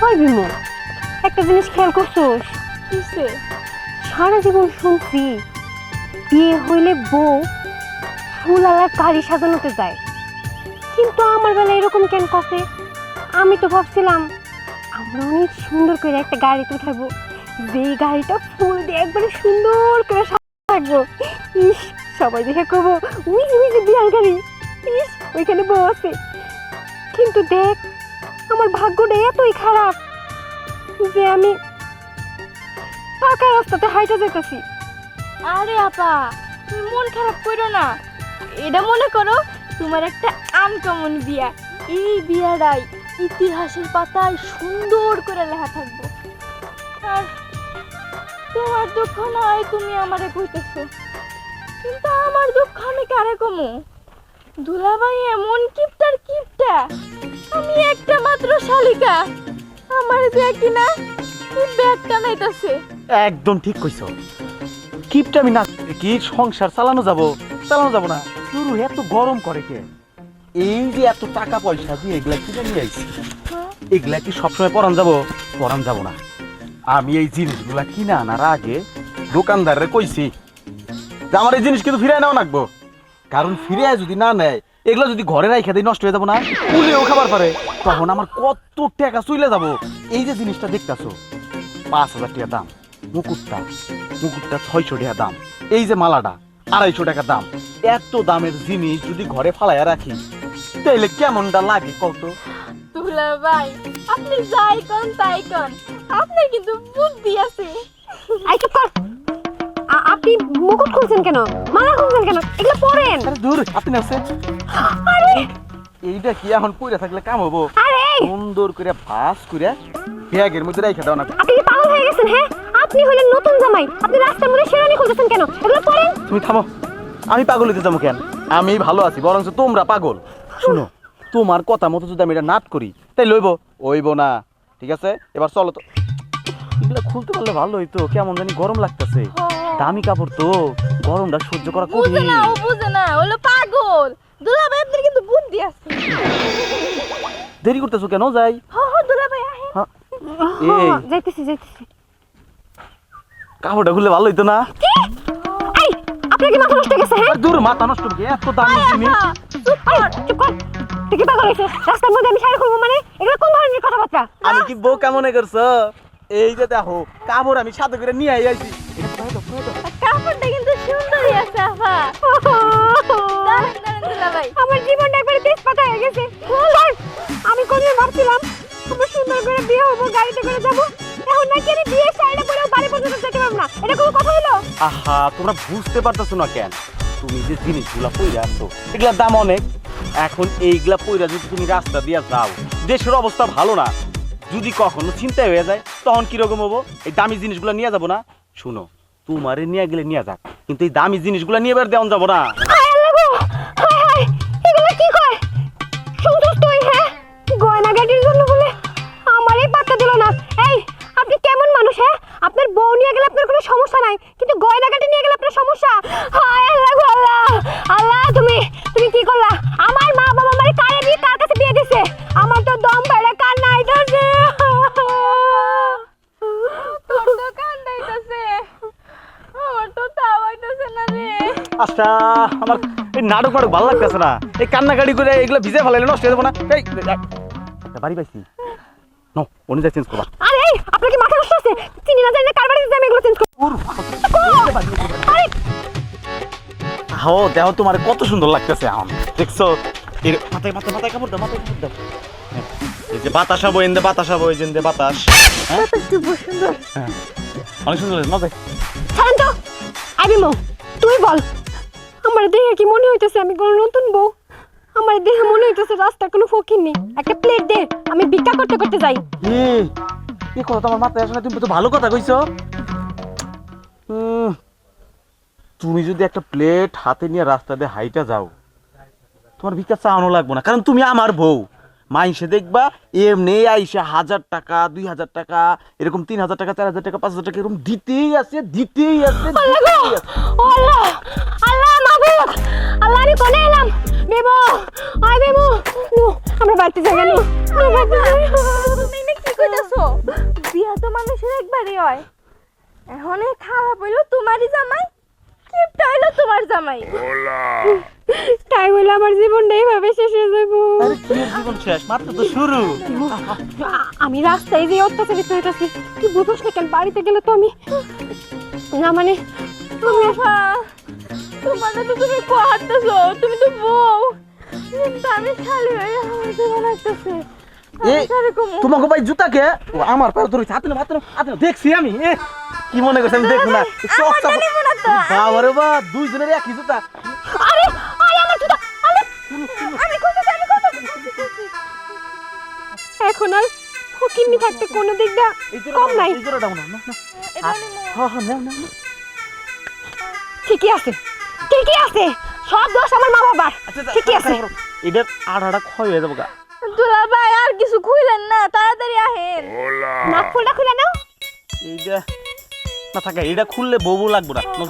হয় বিমু একটা জিনিস খেয়াল করছোস? কিসে? সারা জীবন শুনছি বিয়ে হইলে বউ ফুলালা গাড়ি সাজানোতে যায়। কিন্তু আমার বেলা এরকম কেন কফে আমি তো ভাবছিলাম আমরা অনেক সুন্দর করে একটা গাড়িতে উঠাবো। যেই গাড়িটা ফুল দিয়ে একবারে সুন্দর করে সাজানো থাকব ইস সবাই দেখে করব উই উই যে বিয়ার গাড়ি। ইস ওইখানে বউ আছে। কিন্তু দেখ আমার ভাগ্যটা এতই খারাপ যে আমি পাকা রাস্তাতে হাইটা যেতেছি। আরে আপা, তুমি মন খারাপ করো না। এটা মনে করো, তোমার একটা আনকমন বিয়া। এই বিয়াটাই ইতিহাসের পাতায় সুন্দর করে লেখা থাকব। আর তোমার দুঃখ নয় তুমি আমারে কইতেছো। কিন্তু আমার দুঃখ আমি কারে কমু? দুলাভাই এমন কিপটার কিপটা। আমি একটা শালিকা আমার যে কিনা ব্যাগ টানাইতেছে একদম ঠিক কইছো। কিপটা আমি না কি সংসার চালানো যাব? চালানো যাব না। শুরু এত গরম করে কে? এই যে এত টাকা পয়সা দিয়ে এগুলা কিনে নিয়ে আইছি এগুলা কি সবসময় পরান যাব? পরান যাব না। আমি এই জিনিসগুলা কিনে আনার আগে দোকানদারে কইছি যে আমার এই জিনিস কিন্তু ফিরাই নাও লাগবো। কারণ ফিরে যদি না নেয় এগুলো যদি ঘরে রাইখা দিই নষ্ট হয়ে যাব না পুলেও খাবার পারে। তখন আমার কত টাকা চলে যাব? এই যে জিনিসটা দেখতাছো পাঁচ হাজার টাকা দাম মুকুটটা মুকুটটা ছয়শো টাকা দাম এই যে মালাটা আড়াইশো টাকা দাম। এত দামের জিনিস যদি ঘরে ফালাইয়া রাখি তাইলে কেমনটা লাগে কত? তুলা ভাই আপনি যাই কোন তাই কোন। আপনার কিন্তু বুদ্ধি আছে। আই চুপ কর। আপনি মুকুট খুলছেন কেন? মালা খুলছেন কেন? এগুলো পরেন। আরে দূর আপনি আছে আরে! এইটা কি এখন পইরা থাকলে কাম হব? সুন্দর করে ভাস করে ব্যাগের মধ্যে রেখে দাও না আপনি পাগল হয়ে গেছেন হ্যাঁ? আপনি হলেন নতুন জামাই। আপনি রাস্তার মধ্যে শেরানি খুলতেছেন কেন? এগুলো পরেন তুমি থামো। আমি পাগল হইতে যাব কেন? আমি ভালো আছি বরং তোমরা পাগল। শুনো তোমার কথা মতো যদি আমি এটা নাট করি তাই লইব? ওইব না। ঠিক আছে? এবার চলো তো। এগুলো খুলতে পারলে ভালো হইতো কেমন জানি গরম লাগতেছে। দামি কাপড় তো গরমটা সহ্য করা বুঝে কঠিন। না ও বুঝে না হলো পাগল। দুলা ভাই আপনার কিন্তু দেরি করতেছো কেন যাই হ হ দুলা ভাই আহে হ্যাঁ, হ্যাঁ, এই যাইতেছি যাইতেছি কাপড়টা খুললে ভালো হইতো না এই আপনার কি মাথা নষ্ট হয়ে গেছে হ্যাঁ আর দূর মাথা নষ্ট হবে, এত দামি জিনিস চুপ কর চুপ কর তুই কি পাগল হয়েছে রাস্তার মধ্যে আমি শাড়ি খুলবো মানে এগুলো কোন ধরনের কথাবার্তা আমি কি বউ কেমন করছ এই যে দেখো কাপড় আমি সাথে করে নিয়ে আইছি কাপড়টা কিন্তু সুন্দরই আছে আপা। আমার জীবনটা একবারে তেজপাতা হয়ে গেছে। আমি কোনদিন ভাবছিলাম আমরা সুন্দর করে বিয়ে হব গাড়িতে করে যাব। এখন নাকি আমি বিয়ে শাড়িটা পরেও বাড়ি পর্যন্ত যেতে পারব না। এটা কোনো কথা হলো? আহা তোমরা বুঝতে পারতেছো না কেন? তুমি যে জিনিসগুলা পইরা আছো এগুলার দাম অনেক। এখন এইগুলা পইরা যদি তুমি রাস্তা দিয়ে যাও দেশের অবস্থা ভালো না। যদি কখনো চিন্তা হয়ে যায় তখন কীরকম হব? এই দামি জিনিসগুলো নিয়ে যাব না? শুনো তোমারে নিয়ে গেলে নিয়ে যাক। কিন্তু এই দামি জিনিসগুলো নিয়ে বের দেওয়া যাব না। নাটক নাটক ভালো লাগতেছে না। এই কান্নাকাটি করে এগুলো ভিজে ফেলাইলে নষ্ট হয়ে যাব না। এই বাড়ি পাইছি। নো চেঞ্জ করবা। আরে আপনার কি মাথা নষ্ট আছে? চিনি না জানি না কার বাড়িতে যে আমি এগুলো চেঞ্জ করব। আরে। হো দেখো তোমার কত সুন্দর লাগতেছে এখন। দেখছ? এর মাথায় মাথায় মাথায় কাপড় দাও মাথায় কাপড় দাও। এই যে বাতাস হব এনদে বাতাস হব এই যে এনদে বাতাস। হ্যাঁ? হ্যাঁ। অনেক সুন্দর মজা। ছাড়েন তো। আবি মো তুই বল। আমার দেহে কি মনে হইতেছে আমি কোনো নতুন বউ? আমার দেহে মনে হইতেছে রাস্তা কোনো ফকির নেই। একটা প্লেট দে আমি ভিক্ষা করতে করতে যাই। এ এই কথা তোমার মাথায় আসলে তুমি তো ভালো কথা কইছো। তুমি যদি একটা প্লেট হাতে নিয়ে রাস্তা দিয়ে হাইটা যাও তোমার ভিক্ষা চাওয়ানো লাগবো না কারণ তুমি আমার বউ। মাইসে দেখবা এমনি আইসা হাজার টাকা দুই হাজার টাকা এরকম তিন হাজার টাকা চার হাজার টাকা পাঁচ হাজার টাকা এরকম দিতেই আছে দিতেই আছে দিতেই আছে। আল্লাহ আল্লাহ আমি কোনে এলাম? বেবো আয় বেবো নু আমরা বাড়িতে যাই নু নু বাড়িতে যাই। তুমি না কি কইতাছো? শুনো বিয়া তো মানুষের একবারই হয়। এখন খারাপ হইল তোমারই জামাই কিপটা হইল তোমার জামাই। তাই বলে আমার জীবনটা এইভাবে শেষ হয়ে যাব আরে কি এর জীবন শেষ? মাত্র তো শুরু। আমি রাস্তায় যে অত্যাচারিত হইতাছি তুই বুঝোস না কেন বাড়িতে গেলে তো আমি না মানে তোমার তো তুমি কোয়ারতেছো তুমি তো বউ। আমি খালি হয়ে আমার জীবন লাগতেছে? তোমাকে ভাই জুতা কে? আমার পায়ে ধরেছে হাতে হাতে হাতে দেখছি আমি কি মনে করছ আমি দেখব না? না। বাবা রে বা দুইজনের একই জুতা। আরে আরে আমার জুতা আরে আমি কইতেছি আমি কইতেছি এখন আর ফকিন্নি থাকতে কোনো দিক এই কম নাই। এই জোড়াটা না না না। হ্যাঁ হ্যাঁ। ঠিকই আছে ঠিকই আছে সব দোষ আমার মা বাবার আচ্ছা ঠিকই আছে। এটার আড়াটা ক্ষয় হয়ে যাব গা দুলা ভাই আর কিছু খুইলেন না তাড়াতাড়ি আহেন। নাক ফুলটা খুলে নাও। এইটা না থাকে এটা খুললে বউ লাগবো না না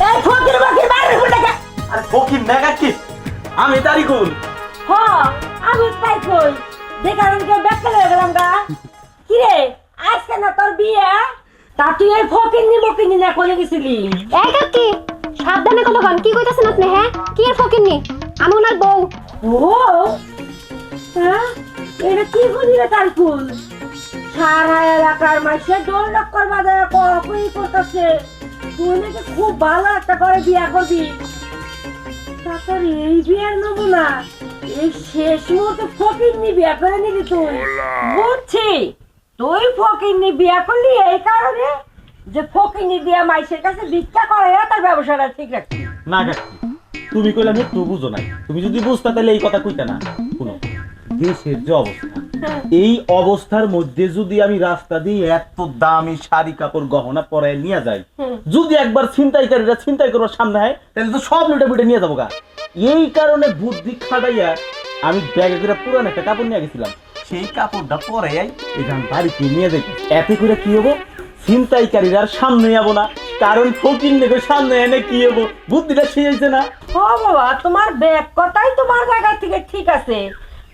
যাই ফকির বাইরে ফুটে গে আরে ফকির না কি? আমি তারি কোন হ আমি তাই কই। দেখার আমি কেউ ব্যাখ্যা হয়ে গেলাম গা। কিরে আজকে না তোর বিয়ে? তা তুই এই ফকির নি মকির নি কোনে গেছিলি? এই কাকি সাবধানে কথা কন কি কইতাছেন আপনি হ্যাঁ? কি এর ফকিন্নি? আমি ওনার বউ। ও হ্যাঁ? এটা কি করি রে তার ফুল? সারা এলাকার মাসে দোল লক্কর বাদে কই করতেছে? তুই নাকি খুব ভালো একটা করে বিয়া করবি। তারপর এই বিয়ার নমুনা এই শেষ মুহূর্তে ফকির নি বিয়া করে নিবি তুই। বুঝছি? তুই ফকির বিয়া করলি এই কারণে যে ফকির দিয়া মাইসের কাছে ভিক্ষা করে তার ব্যবসাটা ঠিক রাখছি না কাকি তুমি কইলে আমি বুঝো নাই। তুমি যদি বুঝতা তাহলে এই কথা কইতা না। শুনো দেশের যে অবস্থা এই অবস্থার মধ্যে যদি আমি রাস্তা দিয়ে এত দামি শাড়ি কাপড় গহনা পরায় নিয়ে যাই যদি একবার ছিনতাইকারীরা ছিনতাই করবার সামনে হয় তাহলে তো সব লুটে বুটে নিয়ে যাব গা। এই কারণে বুদ্ধি খাটাইয়া আমি ব্যাগে করে পুরান একটা কাপড় নিয়ে গেছিলাম। সেই কাপড়টা পরে এখান বাড়িতে নিয়ে যাই। এতে করে কি হব? ছিনতাইকারীরা আর সামনে যাব না। কারণ ফকির নেবে সামনে এনে কি হব? বুদ্ধিটা সেই হয়েছে না। ও বাবা তোমার ব্যাগ কথাই তোমার জায়গা থেকে ঠিক আছে।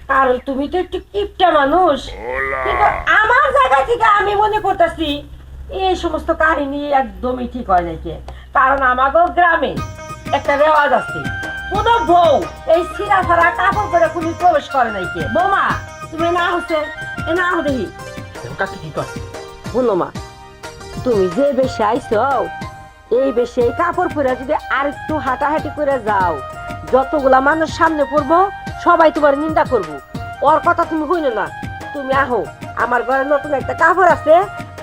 কারণ তুমি তো একটু কিপটা মানুষ। কিন্তু আমার জায়গা থেকে আমি মনে করতেছি এই সমস্ত কাহিনী একদমই ঠিক হয় নাকি কারণ আমাকেও গ্রামে একটা রেওয়াজ আছে। কোনো বউ এই সিরা ছাড়া কাপড় পরে কোনো প্রবেশ করে নাকি বৌমা তুমি না হচ্ছে এ না হো দেখি। কাকি কি কর বলো মা তুমি যে বেশি আইছো এই বেশি এই কাপড় পরে যদি আর একটু হাঁটাহাঁটি করে যাও যতগুলা মানুষ সামনে পড়ব সবাই তোমার নিন্দা করব। ওর কথা তুমি হইল না তুমি আহো আমার ঘরে নতুন একটা কাপড় আছে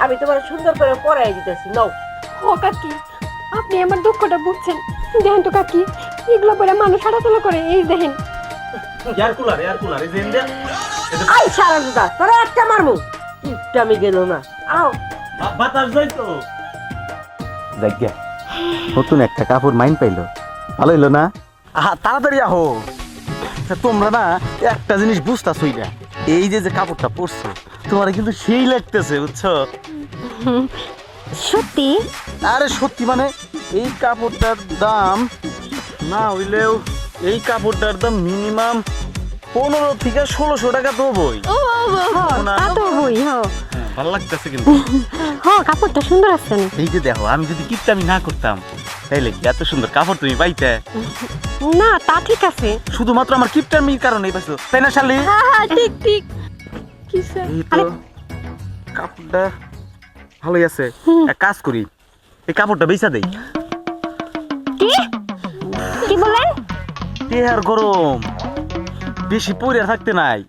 আমি তোমার সুন্দর করে পরাই দিতেছি নাও। ও কাকি আপনি আমার দুঃখটা বুঝছেন। দেখেন তো কাকি এগুলো পরে মানুষ হাঁটাচলা করে এই দেখেন। এয়ার কুলার এয়ার কুলার এই যে আই সারা দুদা তোরা একটা মারমু। কিপটা আমি গেল না। আও। বাতাস যাই তো। নতুন একটা কাপড় মাইন পাইলো। ভালো হইল না? আহা তাড়াতাড়ি আহো। তোমরা না একটা জিনিস বুঝতাছই না এই যে যে কাপড়টা পরছো তোমার কিন্তু সেই লাগতেছে বুঝছ? সত্যি? আরে সত্যি মানে এই কাপড়টার দাম না হইলেও এই কাপড়টার দাম মিনিমাম পনেরো থেকে ষোলোশো টাকা তো বই ও তা তো বই ভালো লাগতেছে কিন্তু। হ কাপড়টা সুন্দর আসছে না? এই যে দেখো আমি যদি কিপটা না করতাম তাইলে কি এত সুন্দর কাপড় তুমি পাইতে? না তা ঠিক আছে। শুধুমাত্র আমার কিপটার মির কারণেই পাইছো তাই না শালি? হ্যাঁ হ্যাঁ ঠিক ঠিক। কাপড়টা ভালোই আছে। এক কাজ করি এই কাপড়টা বেচা দেই। টেহার গরম? বেশি পরে থাকতে নাই।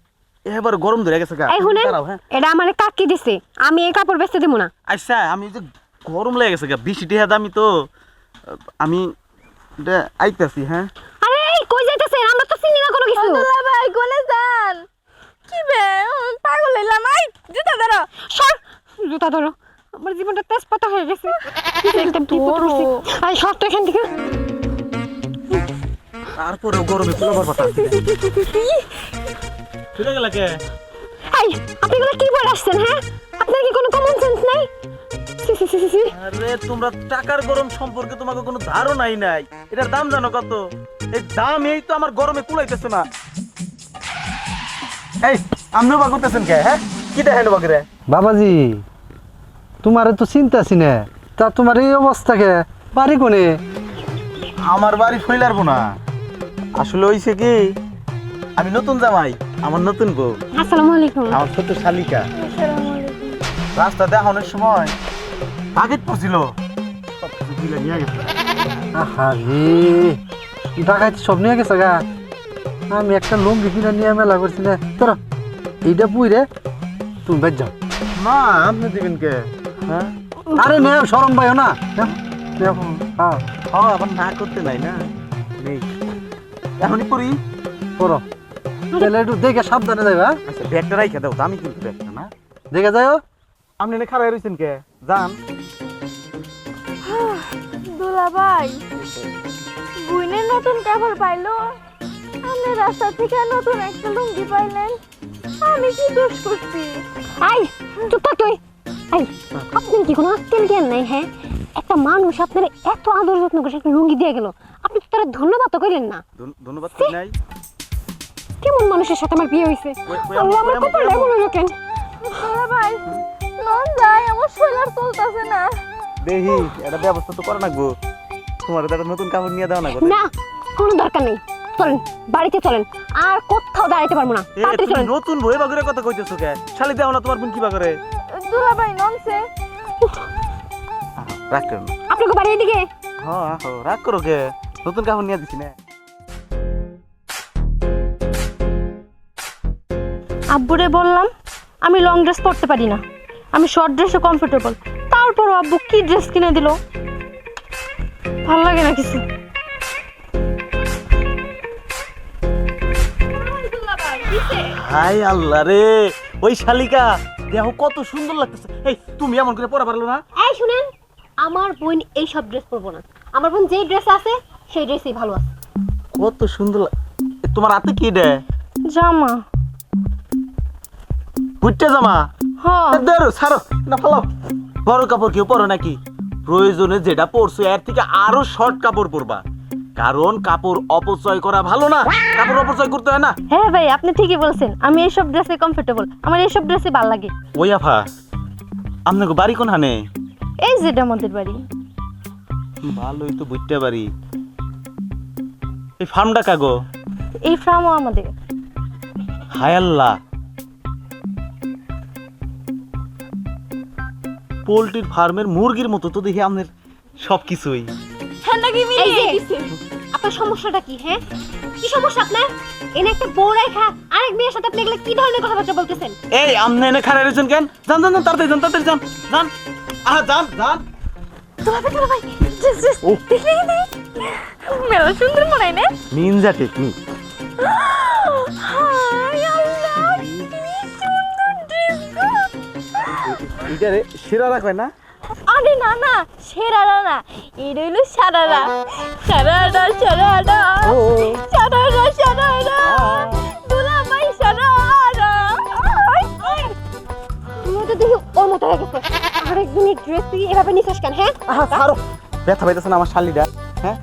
এবার গরম ধরে গেছে গা। এই শুনেন দাঁড়াও, হ্যাঁ। এটা আমার কাকি দিছে। আমি এই কাপড় বেচতে দিব না। আচ্ছা আমি যে গরম লেগে গেছে গা বেশি টেহা দামি তো। আমি এটা আইতাছি হ্যাঁ। আরে এই কই যাইতেছেন? আমরা তো চিনি না কোনো কিছু। দুলা ভাই কোনে যান? কি বে উম, পাগল হইলাম। আই জুতা ধরো। সর জুতা ধরো। আমার জীবনটা তেজপাতা হয়ে গেছে। একটা বিপদ হয়েছে আই সর তো এখান থেকে। তারপরেও গরমে পোলাবার পাতা চলে গেল কে? এই আপনি এগুলো কি বলে আসছেন হ্যাঁ? আপনার কি কোনো কমন সেন্স নাই। আরে তোমরা টাকার গরম সম্পর্কে তোমাকে কোনো ধারণাই নাই। এটার দাম জানো কত? এই দাম এই তো আমার গরমে কুলাইতেছে না। এই আপনিও বা করতেছেন কে হ্যাঁ? কি দেখেন বাকিরে বাবাজি তোমার তো চিন্তা আছি না। তা তোমার এই অবস্থাকে বাড়ি কোনে? আমার বাড়ি ফইলারবো না। আসলে হইছে কি আমি নতুন জামাই আমার নতুন বউ। আসসালামু আলাইকুম। আমার ছোট শালিকা। রাস্তা দেখানোর সময় পাকেট পড়ছিল সব গেছে। আহা রে ডাকাইতে সব নিয়ে গেছে গা? আমি একটা লুঙ্গি কিনে নিয়ে মেলা করছি না। তোর এইটা বুই রে। তুমি বেজ যাও। না আপনি দিবেন কে? হ্যাঁ? আরে নে সরম পাইও না। নেও, নেও, হ্যাঁ। হ্যাঁ আবার না করতে নাই না। নেই। এখনই করি করো তাহলে একটু দেখে সাবধানে যাবে হ্যাঁ? আচ্ছা ব্যাগটা রাইখা দাও তো আমি কিন্তু ব্যাগটা না। দেখে যাও আপনি এনে খারাপ রয়েছেন কে? যান। দুলা ভাই বুইনের নতুন কাপড় পাইলো। আপনি রাস্তা থেকে নতুন একটা লুঙ্গি পাইলেন। আমি কি দোষ করছি? আই চুপ থাক তুই। আই আপনার কি কোনো জ্ঞান নাই হ্যাঁ? একটা মানুষ আপনার এত আদর যত্ন করে একটা লুঙ্গি দিয়ে গেল। আপনি তো তারা ধন্যবাদ তো কইলেন না? ধন্যবাদ কই নাই? কেমন মানুষের সাথে আমার বিয়ে কই আল্লাহ আমার- আমার- এমন হলো কেন? ভাই নন যাই আমার শরীর চলতেছে না। দেখি এটা ব্যবস্থা তো করা লাগবো তোমার তো একটা নতুন কাপড় নিয়ে দাও না গো। না কোনো দরকার নেই। চলেন বাড়িতে চলেন। আর কোথাও দাঁড়াইতে পারব না। তাড়াতাড়ি চলেন। নতুন বই বাগরে কথা কইতেছো কে? শালি দাও না তোমার বোন কি বাগরে। দুলা ভাই ননসে রাগ করো না। আপনাকে বাড়ি এদিকে? হ্যাঁ হ্যাঁ, রাগ করো কে? নতুন কাপড় নিয়ে দিছি না। আব্বুরে বললাম আমি লং ড্রেস পরতে পারি না। আমি শর্ট ড্রেসে কমফোর্টেবল তারপরও আব্বু কি ড্রেস কিনে দিল? ভালো লাগে না কিছু। হাই আল্লাহ রে ওই শালিকা দেখো কত সুন্দর লাগতেছে। এই তুমি এমন করে পড়া পারল না? এই শুনেন আমার বোন এই সব ড্রেস পরবো না। আমার বোন যেই ড্রেস আছে সেই ড্রেসই ভালো আছে। কত সুন্দর তোমার হাতে কি রে জামা। বুঝতে জামা? হ এ, ধরো ছাড়ো না বড় কাপড় কেউ পরো নাকি? প্রয়োজনে যেটা পরছো এর থেকে আরও শর্ট কাপড় পরবা। কারণ কাপড় অপচয় করা ভালো না কাপড় অপচয় করতে হয় না। হ্যাঁ ভাই আপনি ঠিকই বলছেন। আমি এইসব ড্রেসে কমফোর্টেবল আমার এইসব ড্রেসই ভালো লাগে। ওই আফা আপনাকে বাড়ি কোন হানে এই যেটা আমাদের বাড়ি। ভালোই তো বুঝতে পারি এই ফার্মটা কাগো? এই ফ্রামও আমাদের। হায় আল্লাহ। পোলট্রির ফার্মের মুরগির মতো তো দেখি আপনার সব কিছুই হ্যাঁ নাকি এই যে আপনার সমস্যাটা কি হ্যাঁ? কি সমস্যা আপনার? এনে একটা বউ রেখা আরেক মেয়ের সাথে আপনি এগুলো কি ধরনের কথাবার্তা বলতেছেন? এই আপনি এনে খারাপ রয়েছেন কেন? যান যান যান তাড়াতাড়ি যান তাড়াতাড়ি যান যান। আহ যান যান। ভাই দুলা ভাই। দেখি দেখি। মেলা সুন্দর মনে হয় না। নিনজা টেকনিক হাই আল্লাহ কি সুন্দর ড্রেস গো। এটা রে সেরা রাখবে না? আরে না না সেরারা না এটা হইল সারারা। সারারা সারারা সারারা সারারা। দুলা ভাই সারারা। তুমি তো দেখি ওর মতো হয়ে গেছে। আরেকদিন ড্রেস তুই এভাবে নিছিস কেন হ্যাঁ? আহা ছাড়ো। ব্যথা পাইতেছে না আমার শালিটা হ্যাঁ?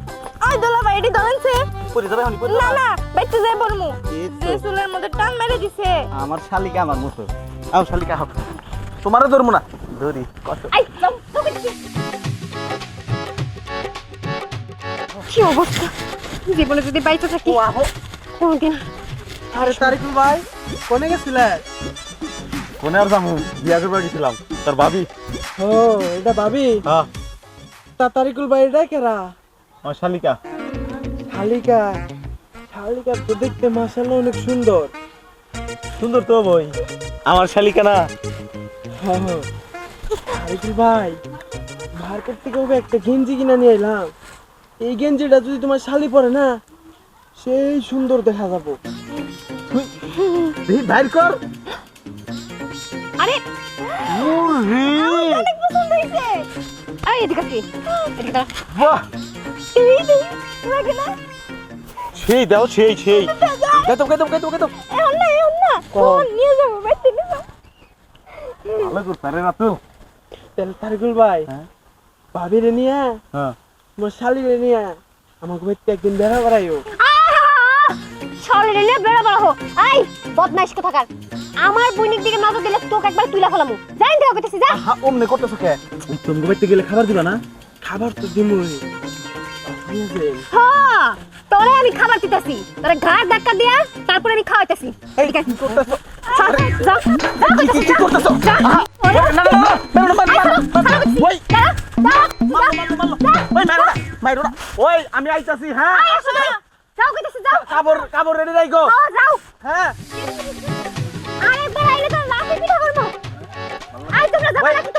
আই দুলা ভাই এটি ধরেনছে পরে যাবে আমি না না বাইতে যাই বলমু এই। মধ্যে টান মেরে দিছে। আমার শালিকা আমার মতো। আও শালিকা হোক। তোমারও ধরবো না? ধরি কত আই কি অবস্থা? জীবনে যদি বাইতে থাকি। ও আহো। কোনদিন? আরে তারিকুল ভাই কোনে গেছিলে? কোনে আর যাব বিয়া করবার গেছিলাম। তার ভাবি? ও এটা ভাবি? হ্যাঁ। তা তারিকুল ভাই এটা কেরা? আমার শালিকা। শালিকা শালিকা তো দেখতে মাসাল্লাহ অনেক সুন্দর। সুন্দর তো বই আমার শালিকা না। তারিকুল ভাই মার্কেট থেকে ওকে একটা গেঞ্জি কিনে নিয়ে এলাম। এই গেঞ্জিটা যদি তোমার শালি পরে না সেই সুন্দর দেখা যাব। বাইর কর। আরে ওরে অনেক পছন্দ হইছে এই এদিকে আসি। এদিকে বাহ। সেই দাও সেই সেই। এখন না এখন না। নিয়ে যাব বাইতে নিয়ে যাব। ভালো রে রাতুল তাহলে তারকুল ভাই। হ্যাঁ? ভাবিরে নিয়ে হ্যাঁ। মোর শালিরে নিয়ে আমাকে বাড়িতে একদিন বেড়া বেড়াইও। সরলে নিয়ে বেড়া বেড়া হো আই বদমাইশ কোথাকার। আমার বইনিক দিকে নজর দিলে তোকে একবার তুইলা ফেলামু। যাই দেওয়া করতেছি যা। হা অমনে করতেছো কে? তুমি বাইতে গেলে খাবার দিবা না? খাবার তো দিমুই। বুঝলেন হ্যাঁ তোরে আমি খাবার দিতেছি তোরে ঘাড় ধাক্কা দিয়া তারপরে আমি খাওয়াইতেছি কি করতেছো না না না ওই আমি আইতাছি হ্যাঁ যাও কইতেছি যাও কাপড় কাপড় রেডি রাখো যাও হ্যাঁ আরেকবার আইলে তো লাঠি পিঠা করব আই তোমরা যাবে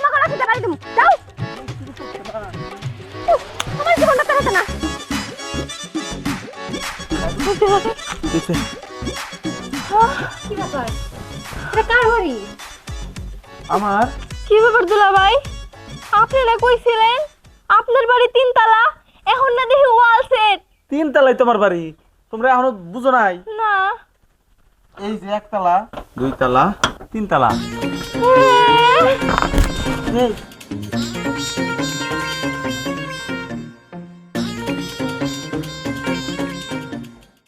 কি ব্যাপার এটা কার বাড়ি আমার? কি ব্যাপার দুলা ভাই? আপনারা কইছিলেন আপনার বাড়ি তিনতলা? এখন না দেখি ওয়াল সেট তিন তলায় তোমার বাড়ি। তোমরা এখনও বুঝো নাই? না। এই যে একতলা দুই তলা তিন তলা হ্যাঁ। এই